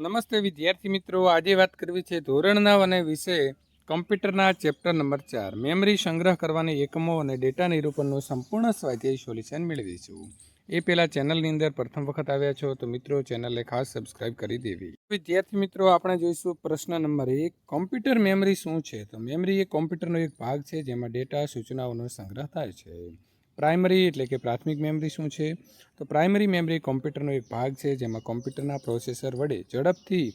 નમસ્તે વિદ્યાર્થી મિત્રો. આજે વાત કરવી છે ધોરણ નવ અને વિષય કમ્પ્યુટરના ચેપ્ટર નંબર ચાર. મેમરી સંગ્રહ કરવાની એકમો અને ડેટા નિરૂપણનું સંપૂર્ણ સ્વાધ્યાય સોલ્યુશન મેળવીશું. એ પહેલાં ચેનલની અંદર પ્રથમ વખત આવ્યા છો તો મિત્રો ચેનલને ખાસ સબસ્ક્રાઇબ કરી દેવી. વિદ્યાર્થી મિત્રો, આપણે જોઈશું પ્રશ્ન નંબર એક. કોમ્પ્યુટર મેમરી શું છે? તો મેમરી એ કોમ્પ્યુટરનો એક ભાગ છે જેમાં ડેટા સૂચનાઓનો સંગ્રહ થાય છે. પ્રાઇમરી એટલે કે પ્રાથમિક મેમરી શું છે? તો પ્રાઇમરી મેમરી કોમ્પ્યુટરનો એક ભાગ છે, જેમાં કોમ્પ્યુટરના પ્રોસેસર વડે ઝડપથી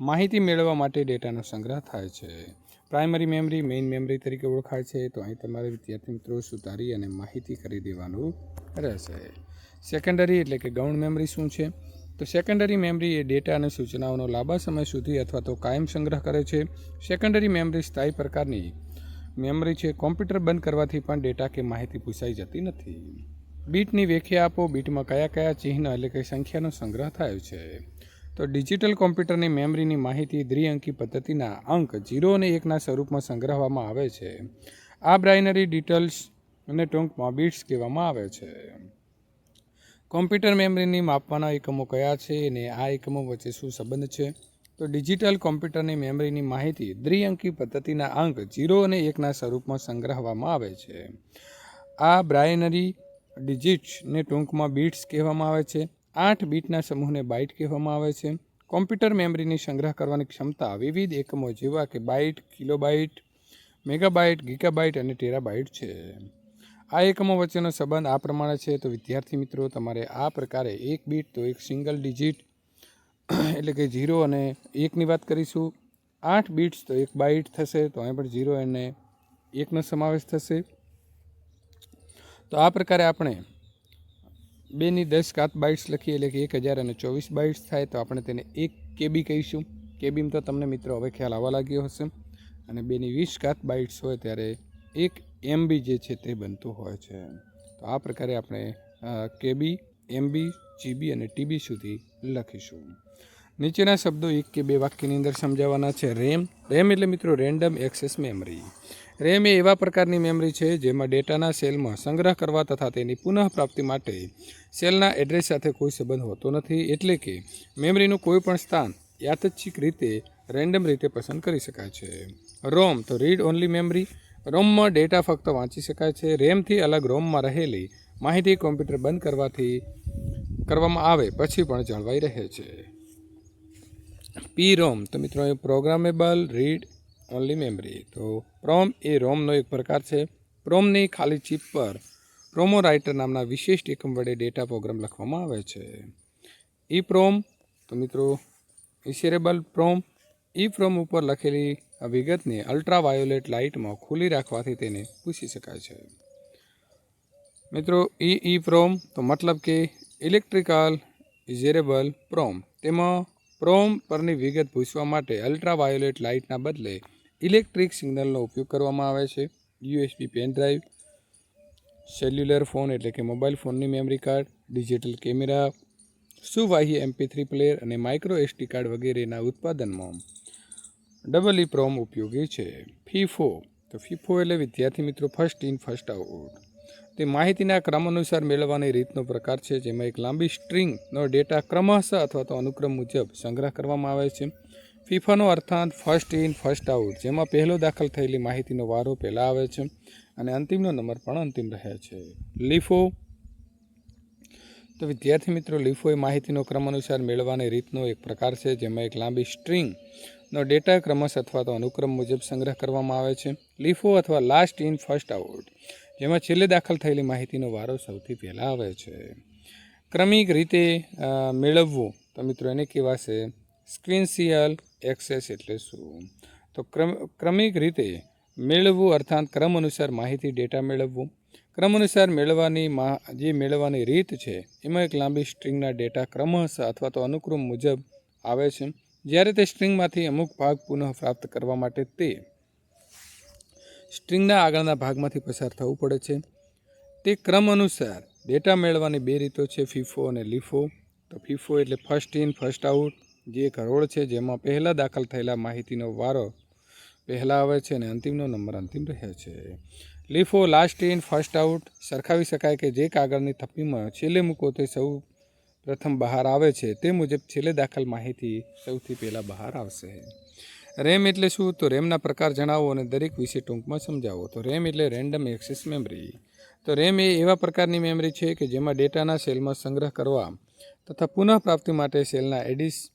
માહિતી મેળવવા માટે ડેટાનો સંગ્રહ થાય છે. પ્રાઇમરી મેમરી મેઇન મેમરી તરીકે ઓળખાય છે, તો અહીં તમારે વિદ્યાર્થી મિત્રો સુધારી અને માહિતી કરી દેવાનું રહેશે. સેકન્ડરી એટલે કે ગૌણ મેમરી શું છે? તો સેકન્ડરી મેમરી એ ડેટા અને સૂચનાઓનો લાંબા સમય સુધી અથવા તો કાયમ સંગ્રહ કરે છે. સેકન્ડરી મેમરી સ્થાયી પ્રકારની મેમરી છે, કોમ્પ્યુટર બંધ કરવાથી પણ ડેટા કે માહિતી પૂછાઈ જતી નથી. બીટની વ્યાખ્યા આપો. બીટમાં કયા કયા ચિહ્ન એટલે કે સંખ્યાનો સંગ્રહ થયો છે? તો ડિજિટલ કોમ્પ્યુટરની મેમરીની માહિતી દ્વિઅંકી પદ્ધતિના અંક જીરો અને એકના સ્વરૂપમાં સંગ્રહવામાં આવે છે. આ બ્રાઇનરી ડિટેલ્સ અને ટૂંકમાં બીટ્સ કહેવામાં આવે છે. કોમ્પ્યુટર મેમરીની માપવાના એકમો કયા છે અને આ એકમો વચ્ચે શું સંબંધ છે? તો ડિજિટલ કોમ્પ્યુટરની મેમરીની માહિતી દ્વિઅંકી પદ્ધતિના અંક જીરો અને એકના સ્વરૂપમાં સંગ્રહવામાં આવે છે. આ બ્રાયનરી ડિજિટ્સને ટૂંકમાં બીટ્સ કહેવામાં આવે છે. આઠ બીટના સમૂહને બાઇટ કહેવામાં આવે છે. કોમ્પ્યુટર મેમરીની સંગ્રહ કરવાની ક્ષમતા વિવિધ એકમો જેવા કે બાઇટ, કિલોબાઇટ, મેગાબાઇટ, ગીગાબાઇટ અને ટેરાબાઇટ છે. આ એકમો વચ્ચેનો સંબંધ આ પ્રમાણે છે. તો વિદ્યાર્થી મિત્રો, તમારે આ પ્રકારે એક બીટ, તો એક સિંગલ ડિજિટ એટલે કે ઝીરો અને એકની વાત કરીશું. આઠ બીટ્સ તો એક બાઇટ થશે, તો અહીં પણ ઝીરો અને એકનો સમાવેશ થશે. તો આ પ્રકારે આપણે બેની દસ કાત બાઇટ્સ લખીએ, એટલે કે એક હજાર અને ચોવીસ બાઇટ્સ થાય, તો આપણે તેને એક કેબી કહીશું. કેબીમાં તો તમને મિત્રો હવે ખ્યાલ આવવા લાગ્યો હશે. અને બેની વીસ કાત બાઇટ્સ હોય ત્યારે એક એમબી જે છે તે બનતું હોય છે. તો આ પ્રકારે આપણે કેબી એમબી જીબી અને ટીબી સુધી લખીશું. નીચેના શબ્દો એક કે બે વાક્યની અંદર સમજાવવાના છે. રેમ રેમ એટલે મિત્રો રેન્ડમ એક્સેસ મેમરી. રેમ એ એવા પ્રકારની મેમરી છે જેમાં ડેટાના સેલમાં સંગ્રહ કરવા તથા તેની પુનઃપ્રાપ્તિ માટે સેલના એડ્રેસ સાથે કોઈ સંબંધ હોતો નથી. એટલે કે મેમરીનું કોઈ પણ સ્થાન યાદચ્છિક રીતે, રેન્ડમ રીતે પસંદ કરી શકાય છે. રોમ, તો રીડ ઓનલી મેમરી. રોમમાં ડેટા ફક્ત વાંચી શકાય છે. રેમથી અલગ રોમમાં રહેલી માહિતી કોમ્પ્યુટર બંધ કરવાથી કરવામાં આવે, પછી પણ જળવાઈ રહે છે. પી રોમ તો મિત્રો એ પ્રોગ્રામેબલ રીડ ઓનલી મેમરી તો પ્રોમ એ રોમનો એક પ્રકાર છે. પ્રોમની ખાલી ચિપ પર પ્રોમો રાઇટર નામના વિશિષ્ટ એકમ વડે ડેટા પ્રોગ્રામ લખવામાં આવે છે. ઈ પ્રોમ તો મિત્રો ઇસેરેબલ પ્રોમ ઈ પ્રોમ ઉપર લખેલી આ વિગતને અલ્ટ્રા વાયોલેટ લાઇટમાં ખુલ્લી રાખવાથી તેને પૂછી શકાય છે. મિત્રો, ઈ ઈ પ્રોમ તો મતલબ કે ઇલેક્ટ્રિકલ ઇઝેરેબલ પ્રોમ તેમાં પ્રોમ પરની વિગત પૂછવા માટે અલ્ટ્રા વાયોલેટ લાઇટના બદલે ઇલેક્ટ્રિક સિગ્નલનો ઉપયોગ કરવામાં આવે છે. USB pen drive cellular phone એટલે કે મોબાઈલ ફોનની મેમરી કાર્ડ, ડિજિટલ કેમેરા, સુવાહી એમપી થ્રી પ્લેયર અને માઇક્રો એસટી કાર્ડ વગેરેના ઉત્પાદનમાં. ડબલ ઈ પ્રોમ ઉપયોગી છે. ફીફો તો ફીફો એટલે વિદ્યાર્થી મિત્રો ફર્સ્ટ ઇન ફર્સ્ટ આઉટ તે માહિતીના ક્રમ અનુસાર મેળવવાની રીતનો પ્રકાર છે, જેમાં એક લાંબી સ્ટ્રિંગનો ડેટા ક્રમશઃ અથવા તો અનુક્રમ મુજબ સંગ્રહ કરવામાં આવે છે. ફીફાનો અર્થાંત ફર્સ્ટ ઇન, ફર્સ્ટ આઉટ, જેમાં પહેલો દાખલ થયેલી માહિતીનો વારો પહેલાં આવે છે અને અંતિમનો નંબર પણ અંતિમ રહે છે. લીફો. તો વિદ્યાર્થી મિત્રો લીફો એ માહિતીનો ક્રમ અનુસાર મેળવવાની રીતનો એક પ્રકાર છે, જેમાં એક લાંબી સ્ટ્રિંગનો ડેટા ક્રમશ અથવા તો અનુક્રમ મુજબ સંગ્રહ કરવામાં આવે છે. લીફો અથવા લાસ્ટ ઇન, ફર્સ્ટ આઉટ. જેમાં છેલ્લે દાખલ થયેલી માહિતીનો વારો સૌથી પહેલાં આવે છે. ક્રમિક રીતે મેળવવું તો મિત્રો એને કહેવાશે સ્ક્વિન્સિયલ એક્સેસ એટલે શું? તો ક્રમ, ક્રમિક રીતે મેળવવું અર્થાત ક્રમ અનુસાર માહિતી, ડેટા મેળવવું. ક્રમ અનુસાર મેળવવાની જે મેળવવાની રીત છે, એમાં એક લાંબી સ્ટ્રિંગના ડેટા ક્રમશ અથવા તો અનુક્રમ મુજબ આવે છે. જ્યારે તે સ્ટ્રિંગમાંથી અમુક ભાગ પુનઃ પ્રાપ્ત કરવા માટે તે સ્ટ્રિંગના આગળના ભાગમાંથી પસાર થવું પડે છે. તે ક્રમ અનુસાર ડેટા મેળવવાની બે રીતો છે, ફીફો અને લીફો. તો ફીફો એટલે ફર્સ્ટ ઇન, ફર્સ્ટ આઉટ, જે એક હરોળ છે, જેમાં પહેલાં દાખલ થયેલા માહિતીનો વારો પહેલાં આવે છે અને અંતિમનો નંબર અંતિમ રહે છે. LIFO last in, first out, સરખાવી શકાય કે જે કાગળની થપ્પીમાં છેલ્લે મૂકો તે સૌ પ્રથમ બહાર આવે છે. તે મુજબ છેલ્લે દાખલ માહિતી સૌથી પહેલાં બહાર આવશે. રેમ એટલે શું? તો રેમના પ્રકાર જણાવો અને દરેક વિશે ટૂંકમાં સમજાવો. તો રેમ એટલે રેન્ડમ એક્સેસ મેમરી. તો રેમ એ એવા પ્રકારની મેમરી છે કે જેમાં ડેટાના સેલમાં સંગ્રહ કરવા તથા પુનઃપ્રાપ્તિ માટે સેલના એડિસ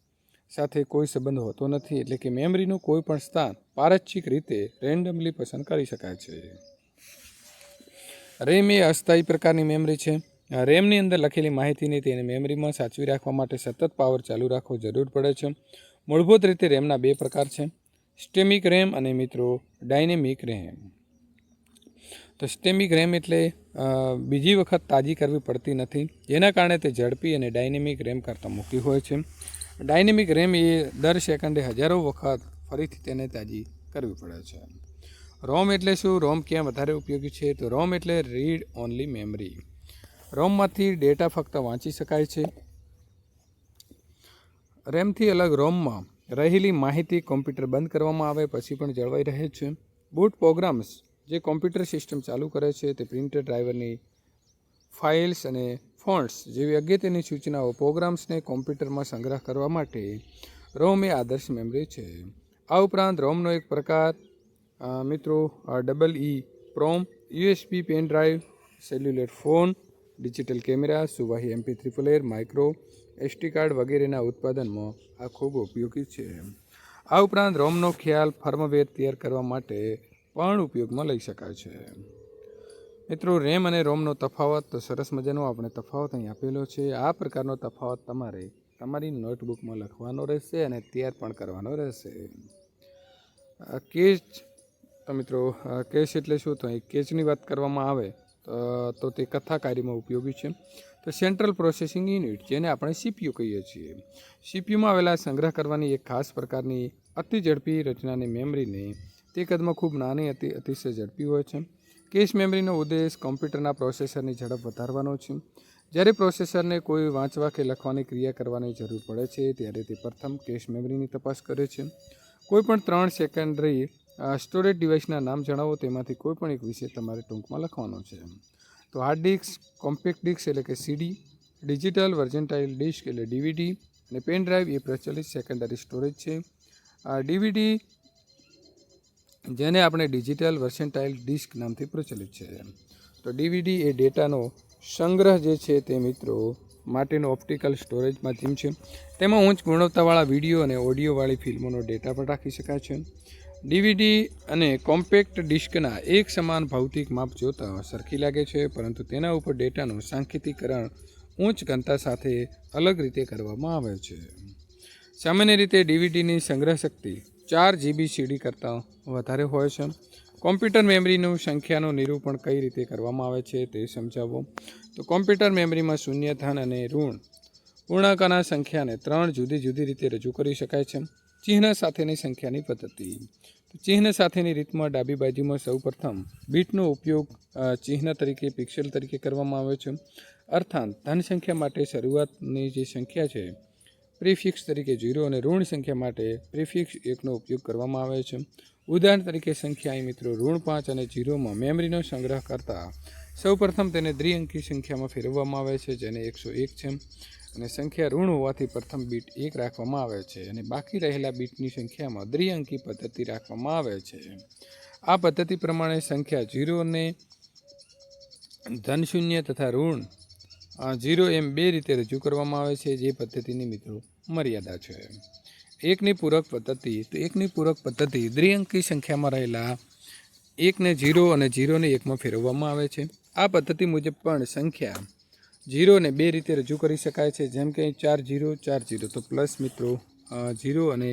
સાથે કોઈ સંબંધ હોતો નથી. એટલે કે મેમરીનું કોઈ પણ સ્થાન પારચ્છિક રીતે રેન્ડમલી પસંદ કરી શકાય છે. રેમ એ અસ્થાયી પ્રકારની મેમરી છે. રેમની અંદર લખેલી માહિતીને તેને મેમરીમાં સાચવી રાખવા માટે સતત પાવર ચાલુ રાખવો જરૂર પડે છે. મૂળભૂત રીતે રેમના બે પ્રકાર છે. સ્ટેમિક રેમ અને મિત્રો ડાયનેમિક રેમ. તો સ્ટેમિક રેમ એટલે બીજી વખત તાજી કરવી પડતી નથી. જેના કારણે તે ઝડપી અને ડાયનેમિક રેમ કરતાં મોટી હોય છે. ડાયનેમિક રેમ એ દર સેકન્ડે હજારો વખત ફરીથી તેને તાજી કરવી પડે છે. રોમ એટલે શું? રોમ ક્યાં વધારે ઉપયોગી છે? તો રોમ એટલે રીડ ઓનલી મેમરી. રોમમાંથી ડેટા ફક્ત વાંચી શકાય છે. રેમથી અલગ રોમમાં રહેલી માહિતી કોમ્પ્યુટર બંધ કરવામાં આવે, પછી પણ જળવાઈ રહે છે. બૂટ પ્રોગ્રામ્સ જે કોમ્પ્યુટર સિસ્ટમ ચાલુ કરે છે તે પ્રિન્ટર ડ્રાઈવરની ફાઇલ્સ અને ફોન્ટ્સ જેવી અગત્યની સૂચનાઓ પ્રોગ્રામ્સને કોમ્પ્યુટરમાં સંગ્રહ કરવા માટે રોમ એ આદર્શ મેમરી છે. આ ઉપરાંત રોમનો એક પ્રકાર મિત્રો double E PROM, USB pen drive cellular phone, digital camera, સુવાહી MP three player micro SD card વગેરેના ઉત્પાદનમાં આ ખૂબ ઉપયોગી છે. આ ઉપરાંત રોમનો ખ્યાલ ફર્મવેર તૈયાર કરવા માટે પણ ઉપયોગમાં લઈ શકાય છે. મિત્રો, રેમ અને રોમનો તફાવત તો સરસ મજાનો આપણે તફાવત અહીં આપેલો છે. આ પ્રકારનો તફાવત તમારે તમારી નોટબુકમાં લખવાનો રહેશે અને તૈયાર પણ કરવાનો રહેશે. કેચ મિત્રો કેચ એટલે શું? તો કેચની વાત કરવામાં આવે. તો તો કથા કાર્યમાં ઉપયોગી છે. તો સેન્ટ્રલ પ્રોસેસિંગ યુનિટ જેને આપણે સીપીયુ કહીએ છીએ. સીપીયુમાં આવેલા સંગ્રહ કરવાની એક ખાસ પ્રકારની અતિ ઝડપી રચનાની મેમરીને તે કદમાં ખૂબ નાની અતિ અતિશય ઝડપી હોય છે. કેશ મેમરીનો ઉદ્દેશ કોમ્પ્યુટરના પ્રોસેસરની ઝડપ વધારવાનો છે. જ્યારે પ્રોસેસરને કોઈ વાંચવા કે લખવાની ક્રિયા કરવાની જરૂર પડે છે, ત્યારે તે પ્રથમ કેશ મેમરીની તપાસ કરે છે. કોઈપણ ત્રણ સેકન્ડરી સ્ટોરેજ ડિવાઇસના નામ જણાવો, તેમાંથી કોઈ પણ એક વિશે તમારે ટૂંકમાં લખવાનો છે. તો હાર્ડ ડિસ્ક, કોમ્પેક્ટ ડિસ્ક એટલે કે સીડી, ડિજિટલ વર્જન્ટાઇલ ડિસ્ક એટલે ડીવીડી અને પેન ડ્રાઈવ એ પ્રચલિત સેકન્ડરી સ્ટોરેજ છે. ડીવીડી જેને આપણે ડિજિટલ વર્સેન્ટાઇલ ડિસ્ક નામથી પ્રચલિત છે. તો ડીવીડી એ ડેટાનો સંગ્રહ જે છે તે મિત્રો માટેનો ઓપ્ટિકલ સ્ટોરેજ માધ્યમ છે. તેમાં ઉચ્ચ ગુણવત્તાવાળા વીડિયો અને ઓડિયોવાળી ફિલ્મોનો ડેટા પણ રાખી શકાય છે. ડીવીડી અને કોમ્પેક્ટ ડિસ્કના એક સમાન ભૌતિક માપ જોતા સરખી લાગે છે, પરંતુ તેના ઉપર ડેટાનું સાંકેતિકરણ ઊંચ ઘનતા સાથે અલગ રીતે કરવામાં આવે છે. સામાન્ય રીતે ડીવીડીની સંગ્રહ શક્તિ ચાર જીબી સીડી કરતાં વધારે હોય છે. કોમ્પ્યુટર મેમરીનું સંખ્યાનું નિરૂપણ કઈ રીતે કરવામાં આવે છે તે સમજાવો. તો કોમ્પ્યુટર મેમરીમાં શૂન્ય ધન અને ઋણ. પૂર્ણાંકના સંખ્યાને ત્રણ જુદી જુદી રીતે રજૂ કરી શકાય છે. ચિહ્ન સાથેની સંખ્યાની પદ્ધતિ. ચિહ્ન સાથેની રીતમાં ડાબી બાજુમાં સૌપ્રથમ બીટનો ઉપયોગ ચિહ્ન તરીકે, પિક્સેલ તરીકે કરવામાં આવે છે. અર્થાત, ધન સંખ્યા માટે શરૂઆતની જે સંખ્યા છે, પ્રિફિક્સ તરીકે ઝીરો અને ઋણ સંખ્યા માટે પ્રિફિક્સ એકનો ઉપયોગ કરવામાં આવે છે. ઉદાહરણ તરીકે સંખ્યા અહીં મિત્રો ઋણ પાંચ અને ઝીરોમાં મેમરીનો સંગ્રહ કરતા સૌપ્રથમ તેને દ્વિઅંકી સંખ્યામાં ફેરવવામાં આવે છે, જેને એકસો એક છે. અને સંખ્યા ઋણ હોવાથી પ્રથમ બીટ એક રાખવામાં આવે છે અને બાકી રહેલા બીટની સંખ્યામાં દ્વિઅંકી પદ્ધતિ રાખવામાં આવે છે. આ પદ્ધતિ પ્રમાણે સંખ્યા ઝીરોને ધન શૂન્ય તથા ઋણ ઝીરો એમ બે રીતે રજૂ કરવામાં આવે છે, જે પદ્ધતિની મિત્રો મર્યાદા છે. એકની પૂરક પદ્ધતિ, તો એકની પૂરક પદ્ધતિ દ્વિઅંકી સંખ્યામાં રહેલા એકને ઝીરો અને ઝીરોને એકમાં ફેરવવામાં આવે છે. આ પદ્ધતિ મુજબ પણ સંખ્યા ઝીરોને બે રીતે રજૂ કરી શકાય છે. જેમ કે ચાર ઝીરો ચાર ઝીરો તો પ્લસ મિત્રો ઝીરો અને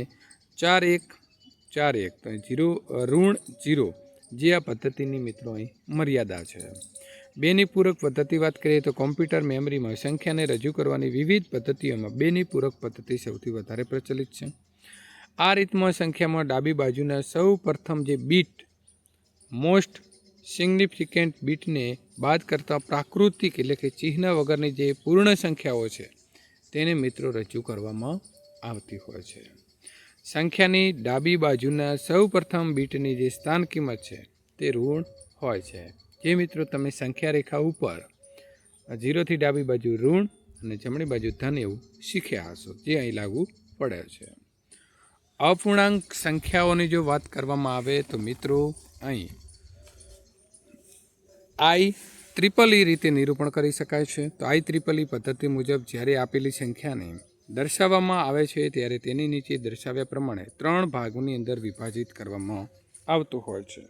ચાર એક ચાર એક. તો ઝીરો ઋણ ઝીરો જે આ પદ્ધતિની મિત્રો અહીં મર્યાદા છે. બેની પૂરક પદ્ધતિ વાત કરીએ તો કોમ્પ્યુટર મેમરીમાં સંખ્યાને રજૂ કરવાની વિવિધ પદ્ધતિઓમાં બેની પૂરક પદ્ધતિ સૌથી વધારે પ્રચલિત છે. આ રીતમાં સંખ્યામાં ડાબી બાજુના સૌ પ્રથમ જે બીટ, મોસ્ટ સિગ્નિફિકન્ટ બીટને બાદ કરતાં પ્રાકૃતિક એટલે કે ચિહ્ન વગરની જે પૂર્ણ સંખ્યાઓ છે, તેને મિત્રો રજૂ કરવામાં આવતી હોય છે. સંખ્યાની ડાબી બાજુના સૌ પ્રથમ બીટની જે સ્થાન કિંમત છે, તે ઋણ હોય છે. જે મિત્રો તમે સંખ્યા રેખા ઉપર ઝીરોથી ડાબી બાજુ ઋણ અને જમણી બાજુ ધન એવું શીખ્યા હશો, જે અહીં લાગુ પડે છે. અપૂર્ણાંક સંખ્યાઓની જો વાત કરવામાં આવે તો મિત્રો અહીં આઈ ત્રિપલ ઈ રીતે નિરૂપણ કરી શકાય છે. તો આઈ ત્રિપલ ઈ પદ્ધતિ મુજબ જ્યારે આપેલી સંખ્યાને દર્શાવવામાં આવે છે, ત્યારે તેની નીચે દર્શાવ્યા પ્રમાણે ત્રણ ભાગોની અંદર વિભાજિત કરવામાં આવતું હોય છે.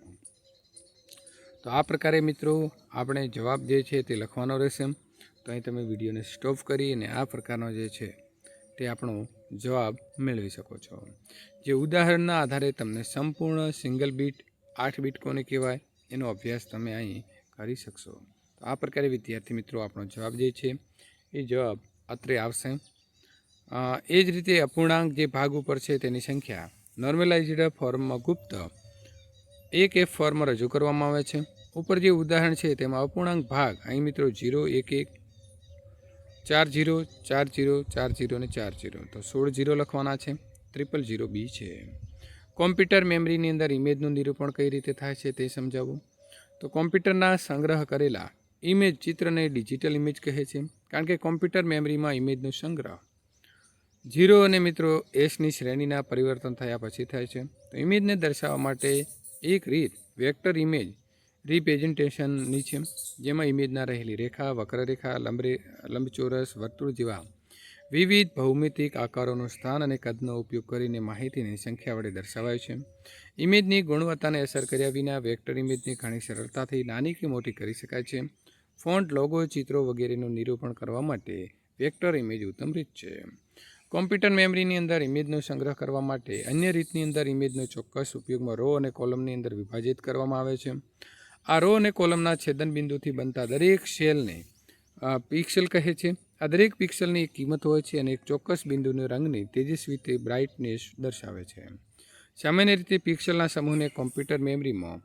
તો આ પ્રકારે મિત્રો આપણે જવાબ જે છે તે લખવાનો રહેશે. તો અહીં તમે વિડીયોને સ્ટોપ કરી અને આ પ્રકારનો જે છે તે આપણો જવાબ મેળવી શકો છો. જે ઉદાહરણના આધારે તમને સંપૂર્ણ સિંગલ બીટ, આઠ બીટ કોને કહેવાય, એનો અભ્યાસ તમે અહીં કરી શકશો. તો આ પ્રકારે વિદ્યાર્થી મિત્રો આપણો જવાબ જે છે, એ જવાબ અત્રે આવશે. એ જ રીતે અપૂર્ણાંક જે ભાગ ઉપર છે તેની સંખ્યા. નોર્મલાઇઝડ ફોર્મમાં ગુપ્ત. એક એફ ફોર્મમાં રજૂ કરવામાં આવે છે. ઉપર જે ઉદાહરણ છે તેમાં અપૂર્ણાંક ભાગ, અહીં મિત્રો જીરો એક એક, ચાર જીરો ચાર જીરો ચાર જીરો અને ચાર જીરો તો સોળ જીરો લખવાના છે. ટ્રિપલ જીરો બી છે. કોમ્પ્યુટર મેમરીની અંદર ઇમેજનું નિરૂપણ કઈ રીતે થાય છે તે સમજાવું? તો કોમ્પ્યુટરના સંગ્રહ કરેલા ઇમેજ ચિત્રને ડિજિટલ ઇમેજ કહે છે, કારણ કે કોમ્પ્યુટર મેમરીમાં ઇમેજનો સંગ્રહ. જીરો અને મિત્રો એસની શ્રેણીના પરિવર્તન થયા પછી થાય છે. તો ઇમેજને દર્શાવવા માટે એક રીત વેક્ટર ઇમેજ રિપ્રેઝન્ટેશનની છે, જેમાં ઇમેજના રહેલી રેખા, વક્રરેખા, લંબરે, લંબચોરસ, વર્તુળ જેવા વિવિધ ભૌમિતિક આકારોનું સ્થાન અને કદનો ઉપયોગ કરીને માહિતીની સંખ્યા વડે દર્શાવાય છે. ઇમેજની ગુણવત્તાને અસર કર્યા વિના વેક્ટર ઇમેજની ઘણી સરળતાથી નાની કે મોટી કરી શકાય છે. ફોન્ટ, લોગો, ચિત્રો વગેરેનું નિરૂપણ કરવા માટે વેક્ટર ઇમેજ ઉત્તમ રીત છે. કોમ્પ્યુટર મેમરીની અંદર ઇમેજનો સંગ્રહ કરવા માટે અન્ય રીતની અંદર ઇમેજનો ચોક્કસ ઉપયોગમાં રો અને કોલમની અંદર વિભાજિત કરવામાં આવે છે. આ રો અને કોલમના છેદન બિંદુથી બનતા દરેક સેલને પિક્સેલ કહે છે. આ દરેક પિક્સલની એક કિંમત હોય છે અને એક ચોક્કસ બિંદુના રંગની તેજસ્વી તે બ્રાઇટનેસ દર્શાવે છે. સામાન્ય રીતે પિક્સલના સમૂહને કોમ્પ્યુટર મેમરીમાં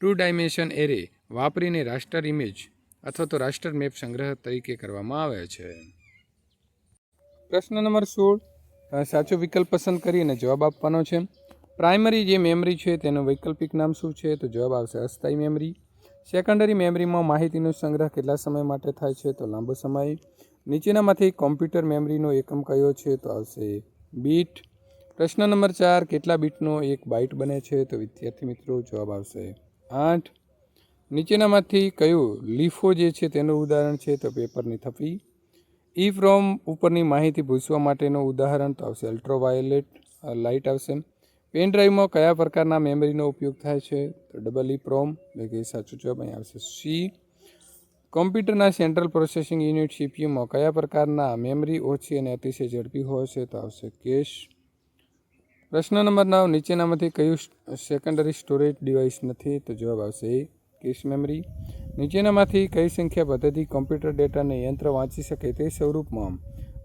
ટુ ડાયમેન્શન એરે વાપરીને રાસ્ટર ઇમેજ અથવા તો રાસ્ટર મેપ સંગ્રહ તરીકે કરવામાં આવે છે. પ્રશ્ન નંબર સોળ સાચો વિકલ્પ પસંદ કરીને જવાબ આપવાનો છે. પ્રાઇમરી જે મેમરી છે તેનું વૈકલ્પિક નામ શું છે? તો જવાબ આવશે અસ્થાયી મેમરી સેકન્ડરી મેમરીમાં માહિતીનો સંગ્રહ કેટલા સમય માટે થાય છે? તો લાંબો સમય. નીચેનામાંથી કોમ્પ્યુટર મેમરીનો એકમ કયો છે તો આવશે બીટ. પ્રશ્ન નંબર ચાર, કેટલા બીટનો એક બાઇટ બને છે તો વિદ્યાર્થી મિત્રો જવાબ આવશે આઠ. નીચેનામાંથી કયું લીફો જે છે તેનું ઉદાહરણ છે તો પેપરની થપી. ઈ ફ્રોમ ઉપરની માહિતી ભૂસવા માટેનું ઉદાહરણ તો આવશે અલ્ટ્રાવાયોલેટ લાઇટ આવશે. પેન ડ્રાઈવમાં કયા પ્રકારના મેમરીનો ઉપયોગ થાય છે તો ડબલ ઈ પ્રોમ એટલે કે સાચું જવાબ અહીં આવશે સી. કોમ્પ્યુટરના સેન્ટ્રલ પ્રોસેસિંગ યુનિટ સીપીયુમાં કયા પ્રકારના મેમરી ઓછી અને અતિશય ઝડપી હોય છે તો આવશે કેશ. પ્રશ્ન નંબર નવ, નીચેનામાંથી કયું સેકન્ડરી સ્ટોરેજ ડિવાઇસ નથી? તો જવાબ આવશે કેશ મેમરી. નીચેનામાંથી કઈ સંખ્યા પદ્ધતિ કોમ્પ્યુટર ડેટાને યંત્ર વાંચી શકે તે સ્વરૂપમાં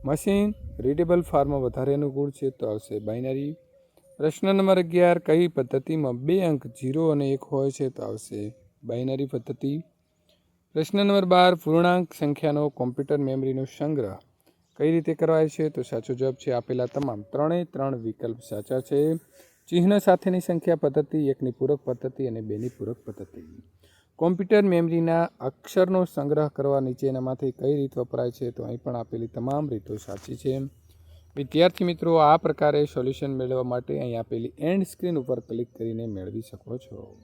મશીન રીડેબલ ફાર્મમાં વધારે અનુકૂળ છે તો આવશે બાઇનરી પ્રશ્ન નંબર અગિયાર, કઈ પદ્ધતિમાં બે અંક જીરો અને એક હોય છે તો આવશે બાઇનરી પદ્ધતિ. પ્રશ્ન નંબર બાર, પૂર્ણાંક સંખ્યાનો કોમ્પ્યુટર મેમરીનો સંગ્રહ. કઈ રીતે કરવાય છે? તો સાચો જવાબ છે આપેલા તમામ ત્રણેય ત્રણ વિકલ્પ સાચા છે. ચિહ્ન સાથેની સંખ્યા પદ્ધતિ, એકની પૂરક પદ્ધતિ અને બેની પૂરક પદ્ધતિ. કોમ્પ્યુટર મેમરીના અક્ષરનો સંગ્રહ કરવા નીચેનામાંથી કઈ રીત વપરાય છે? તો અહીં પણ આપેલી તમામ રીતો સાચી છે. વિદ્યાર્થી મિત્રો, આ પ્રકારે સોલ્યુશન મેળવવા માટે અહીં આપેલી એન્ડ સ્ક્રીન ઉપર ક્લિક કરીને મેળવી શકો છો.